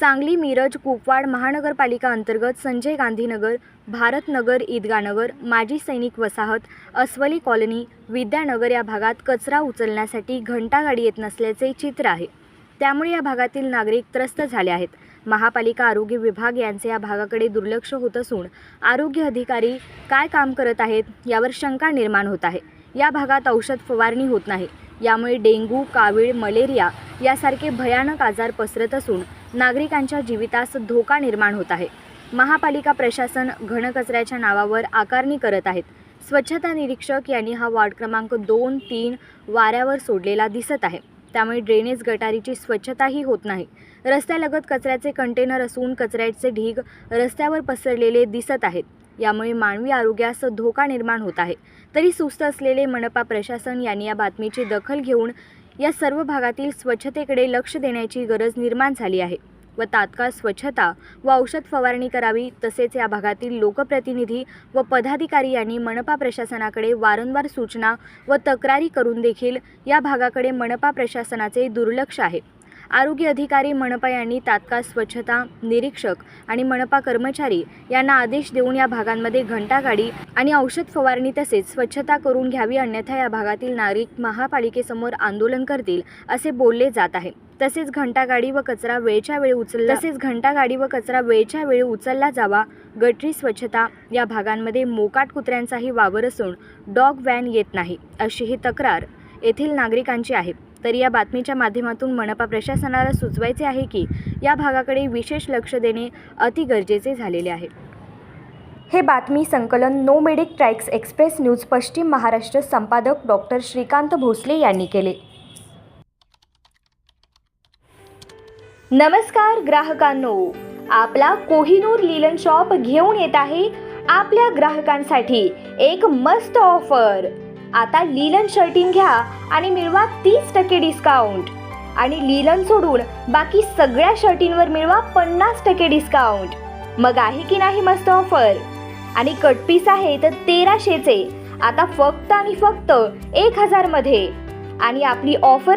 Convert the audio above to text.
सांगली मिरज कुपवाड महानगरपालिका अंतर्गत संजय गांधीनगर भारतनगर ईदगानगर माजी सैनिक वसाहत अस्वली कॉलनी विद्यानगर या भागात कचरा उचलण्यासाठी घंटागाडी येत नसल्याचे चित्र आहे. त्यामुळे या भागातील नागरिक त्रस्त झाले आहेत. महापालिका आरोग्य विभाग यांचे या भागाकडे दुर्लक्ष होत असून आरोग्य अधिकारी काय काम करत आहेत यावर शंका निर्माण होत आहे. या भागात औषध फवारणी होत नाही. यामुळे डेंग्यू कावीळ मलेरिया यासारखे भयानक आजार पसरत असून नागरिकांच्या जीवितास धोका निर्माण होत आहे. महापालिका प्रशासन घनकचऱ्याच्या नावावर आकारणी करत आहेत. स्वच्छता निरीक्षक यांनी हा वार्ड क्रमांक दोन तीन वाऱ्यावर सोडलेला दिसत आहे. त्यामुळे ड्रेनेज गटारीची स्वच्छताही होत नाही. रस्त्यालगत कचऱ्याचे कंटेनर असून कचऱ्याचे ढीग रस्त्यावर पसरलेले दिसत आहेत. यामुळे मानवी आरोग्यास धोका निर्माण होत आहे. तरी सुस्त असलेले मनपा प्रशासन यांनी या बातमीची दखल घेऊन या सर्व भागातील स्वच्छतेकडे लक्ष देण्याची गरज निर्माण झाली आहे व तात्काळ स्वच्छता व औषध फवारणी करावी तसेच या भागातील लोकप्रतिनिधी व पदाधिकारी यांनी मनपा प्रशासनाकडे वारंवार सूचना व तक्रारी करून देखील या भागाकडे मनपा प्रशासनाचे दुर्लक्ष आहे. आरोग्य अधिकारी मनपा यांनी तात्काळ स्वच्छता निरीक्षक आणि मनपा कर्मचारी यांना आदेश देऊन या भागांमध्ये घंटागाडी आणि औषध फवारणी तसेच स्वच्छता करून घ्यावी अन्यथा या भागातील नागरिक महापालिकेसमोर आंदोलन करतील असे बोलले जात आहे. तसेच घंटागाडी व कचरा वेळच्या वेळी उचलला तसेच घंटागाडी व कचरा वेळच्या वेळी उचलला जावा. गटरी स्वच्छता या भागांमध्ये मोकाट कुत्र्यांचाही वावर असून डॉग व्हॅन येत नाही अशी ही तक्रार येथील नागरिकांची आहे. तरी या बातमीच्या माध्यमातून मनपा प्रशासनाला सुचवायचे आहे की या भागाकडे विशेष लक्ष देणे अति गरजेचे झालेले आहे. हे बातमी संकलन नो मेडिक ट्रॅक्स एक्सप्रेस न्यूज पश्चिम महाराष्ट्र संपादक डॉक्टर श्रीकांत भोसले यांनी केले. नमस्कार ग्राहकांनो. आपला कोहिनूर लिलन शॉप घेऊन येत आहे आपल्या ग्राहकांसाठी एक मस्त ऑफर. आता लिलन शर्टिंग घ्या आणि मिळवा तीस टक्के डिस्काउंट आणि लिलन सोडून बाकी सगळ्या शर्टींवर मिळवा पन्नास टक्के डिस्काउंट मग आहे की नाही मस्त ऑफर आणि कटपीस आहे तर तेराशेचे. आता फक्त आणि फक्त एक हजारमध्ये आणि आपली ऑफर